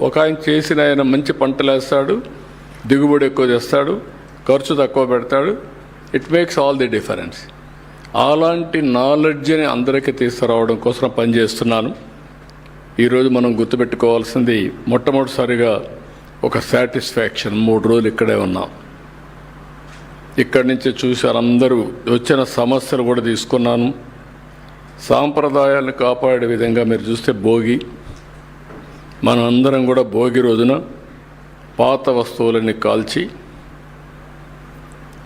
ఒక ఆయన చేసిన ఆయన మంచి పంటలు వేస్తాడు దిగుబడి ఎక్కువ చేస్తాడు ఖర్చు తక్కువ పెడతాడు. It makes all the difference అలాంటి నాలెడ్జ్ని అందరికీ తీసుకురావడం కోసం పనిచేస్తున్నాను ఈరోజు మనం గుర్తుపెట్టుకోవాల్సింది మొట్టమొదటిసారిగా ఒక సాటిస్ఫాక్షన్ మూడు రోజులు ఇక్కడే ఉన్నాం. ఇక్కడి నుంచి చూశారు అందరూ వచ్చిన సమస్యలు కూడా తీసుకున్నాను. సాంప్రదాయాలను కాపాడే విధంగా మీరు చూస్తే భోగి. మనందరం అందరం కూడా భోగి రోజున పాత వస్తువులని కాల్చి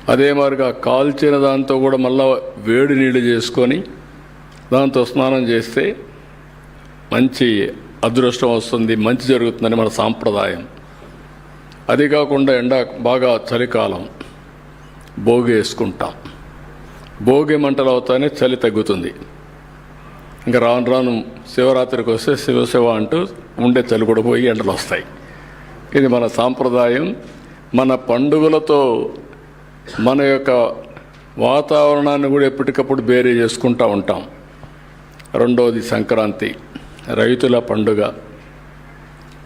అదే మాదిరిగా కాల్చిన దాంతో కూడా మళ్ళా వేడి నీళ్ళు చేసుకొని దాంతో స్నానం చేస్తే మంచి అదృష్టం వస్తుంది మంచి జరుగుతుందని మన సాంప్రదాయం. అది కాకుండా ఎండ బాగా చలికాలం భోగి వేసుకుంటాం. భోగి మంటలు అవుతానే చలి తగ్గుతుంది. ఇంకా రాను రాను శివరాత్రికి వస్తే శివశివ అంటూ ఉండే చలి కూడా పోయి ఎండలు వస్తాయి. ఇది మన సాంప్రదాయం. మన పండుగలతో మన యొక్క వాతావరణాన్ని కూడా ఎప్పటికప్పుడు బేరీ చేసుకుంటూ ఉంటాం. రెండవది సంక్రాంతి రైతుల పండుగ.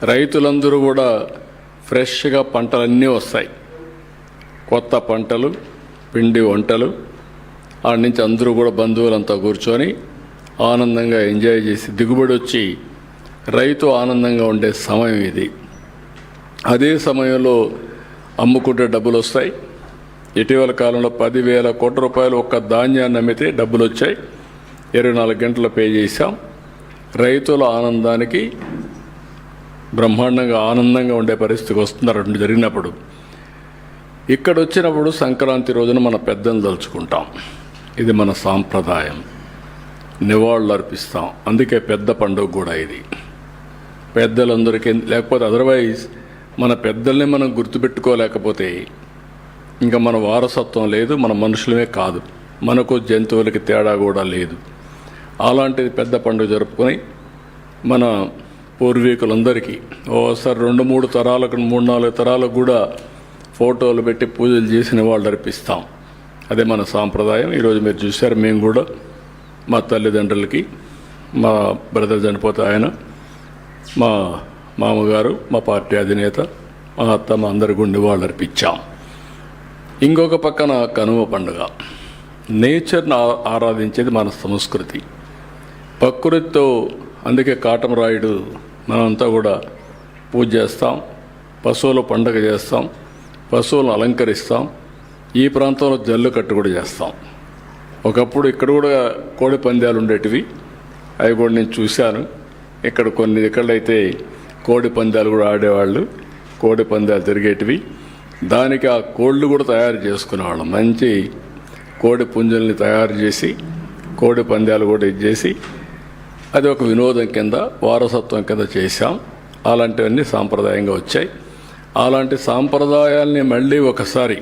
రైతులందరూ కూడా ఫ్రెష్గా పంటలన్నీ వస్తాయి. కొత్త పంటలు పిండి వంటలు ఆడ నుంచి అందరూ కూడా బంధువులంతా కూర్చొని ఆనందంగా ఎంజాయ్ చేసి దిగుబడి వచ్చి రైతు ఆనందంగా ఉండే సమయం ఇది. అదే సమయంలో అమ్ముకుంటే డబ్బులు వస్తాయి ఇటీవల కాలంలో పదివేల కోట్ల రూపాయలు ఒక్క ధాన్యాన్ని అమ్మితే డబ్బులు వచ్చాయి ఇరవై నాలుగు గంటలు పే చేశాం. రైతుల ఆనందానికి బ్రహ్మాండంగా ఆనందంగా ఉండే పరిస్థితికి వస్తున్నారు రెండు జరిగినప్పుడు. ఇక్కడ వచ్చినప్పుడు సంక్రాంతి రోజున మన పెద్దలు తలుచుకుంటాం. ఇది మన సాంప్రదాయం. నివాళులు అర్పిస్తాం అందుకే పెద్ద పండుగ కూడా ఇది. పెద్దలందరికీ లేకపోతే అదర్వైజ్ మన పెద్దల్ని మనం గుర్తుపెట్టుకోలేకపోతే ఇంకా మన వారసత్వం లేదు మన మనుషులమే కాదు. మనకు జంతువులకి తేడా కూడా లేదు. అలాంటిది పెద్ద పండుగ జరుపుకొని మన పూర్వీకులందరికీ ఓసారి రెండు మూడు తరాలకు మూడు నాలుగు తరాలకు కూడా ఫోటోలు పెట్టి పూజలు చేసిన వాళ్ళు అర్పిస్తాం. అదే మన సాంప్రదాయం. ఈరోజు మీరు చూశారు మేము కూడా మా తల్లిదండ్రులకి మా బ్రదర్ చనిపోతే ఆయన మా మామగారు మా పార్టీ అధినేత మా అత్త మా అందరి గుండె వాళ్ళు అర్పించాం ఇంకొక పక్కన కనుమ పండుగ. నేచర్ని ఆరాధించేది మన సంస్కృతి. ప్రకృతితో అందుకే కాటమరాయుడు మనమంతా కూడా పూజ చేస్తాం పశువుల పండుగ చేస్తాం పశువులను అలంకరిస్తాం ఈ ప్రాంతంలో జల్లు కట్టు కూడా చేస్తాం. ఒకప్పుడు ఇక్కడ కూడా కోడి పందాలు ఉండేటివి. అవి కూడా నేను చూశాను. ఇక్కడ కొన్ని ఎక్కడైతే కోడి పందాలు కూడా ఆడేవాళ్ళు. కోడి పందాలు తిరిగేటివి. దానికి ఆ కోళ్ళు కూడా తయారు చేసుకునేవాళ్ళం. మంచి కోడి పుంజుల్ని తయారు చేసి కోడి పందాలు కూడా ఇది చేసి అది ఒక వినోదం కింద వారసత్వం కింద చేశాం. అలాంటివన్నీ సాంప్రదాయంగా వచ్చాయి. అలాంటి సాంప్రదాయాల్ని మళ్ళీ ఒకసారి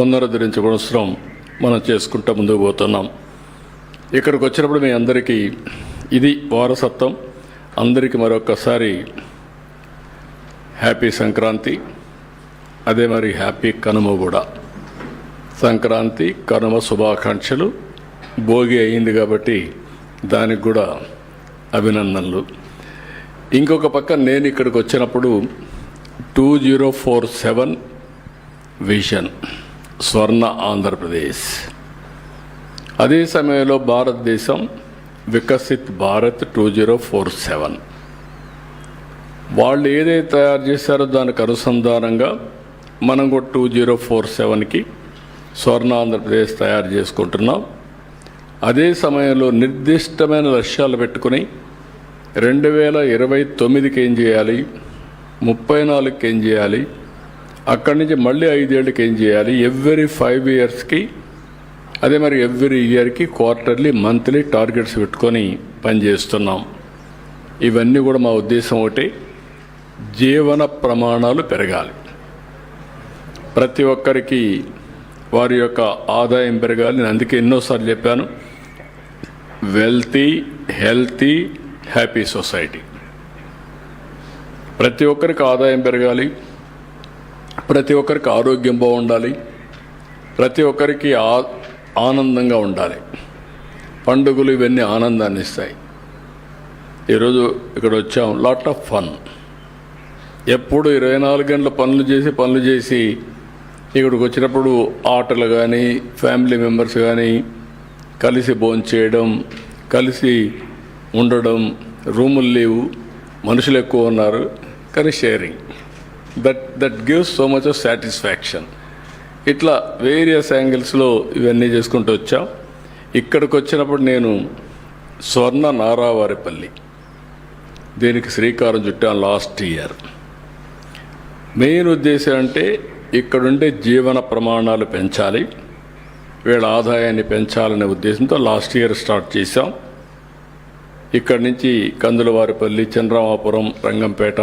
పునరుద్ధరించవలసిన మనం చేసుకుంటూ ముందుకు పోతున్నాం. ఇక్కడికి వచ్చినప్పుడు మీ అందరికీ ఇది వారసత్వం. అందరికీ మరొకసారి హ్యాపీ సంక్రాంతి. అదే మరి హ్యాపీ కనుమ కూడా. సంక్రాంతి కనుమ శుభాకాంక్షలు. భోగి అయింది కాబట్టి దానికి కూడా అభినందనలు. ఇంకొక పక్క నేను ఇక్కడికి వచ్చినప్పుడు two zero four seven vision Swarna Andhra Pradesh. అదే సమయంలో భారతదేశం Viksit Bharat two zero four seven. వాళ్ళు ఏదైతే తయారు చేశారో దానికి అనుసంధానంగా మనం కూడా టూ జీరో ఫోర్ సెవెన్కి స్వర్ణ ఆంధ్రప్రదేశ్ తయారు చేసుకుంటున్నాం. అదే సమయంలో నిర్దిష్టమైన లక్ష్యాలు పెట్టుకుని రెండు వేల ఇరవై తొమ్మిదికి ఏం చేయాలి? ముప్పై నాలుగుకి ఏం చేయాలి? అక్కడి నుంచి మళ్ళీ ఐదేళ్ళకి ఏం చేయాలి? ఎవ్రీ ఫైవ్ ఇయర్స్కి అదే మరి ఎవ్రీ ఇయర్కి క్వార్టర్లీ మంత్లీ టార్గెట్స్ పెట్టుకొని పనిచేస్తున్నాం. ఇవన్నీ కూడా మా ఉద్దేశం ఒకటి జీవన ప్రమాణాలు పెరగాలి. ప్రతి ఒక్కరికి వారి యొక్క ఆదాయం పెరగాలి. నేను అందుకే ఎన్నోసార్లు చెప్పాను వెల్తీ హెల్తీ హ్యాపీ సొసైటీ ప్రతి ఒక్కరికి ఆదాయం పెరగాలి. ప్రతి ఒక్కరికి ఆరోగ్యం బాగుండాలి. ప్రతి ఒక్కరికి ఆ ఆనందంగా ఉండాలి. పండుగలు ఇవన్నీ ఆనందాన్ని ఇస్తాయి. ఈరోజు ఇక్కడ వచ్చాం లాట్ ఆఫ్ ఫన్ ఎప్పుడు ఇరవై నాలుగు గంటల పనులు చేసి పనులు చేసి ఇక్కడికి వచ్చినప్పుడు ఆటలు కానీ ఫ్యామిలీ మెంబర్స్ కానీ కలిసి భోంచేయడం కలిసి ఉండడం రూములు లేవు మనుషులు ఎక్కువ ఉన్నారు కానీ sharing that that gives so much of satisfaction ఇట్లా వేరియస్ యాంగిల్స్లో ఇవన్నీ చేసుకుంటూ వచ్చాం. ఇక్కడికి వచ్చినప్పుడు నేను స్వర్ణ నారావారిపల్లి. దీనికి శ్రీకారం చుట్టాం లాస్ట్ ఇయర్ మెయిన్ ఉద్దేశం అంటే ఇక్కడుండే జీవన ప్రమాణాలు పెంచాలి. వీళ్ళ ఆదాయాన్ని పెంచాలనే ఉద్దేశంతో లాస్ట్ ఇయర్ స్టార్ట్ చేశాం. ఇక్కడి నుంచి కందులవారిపల్లి చంద్రమాపురం రంగంపేట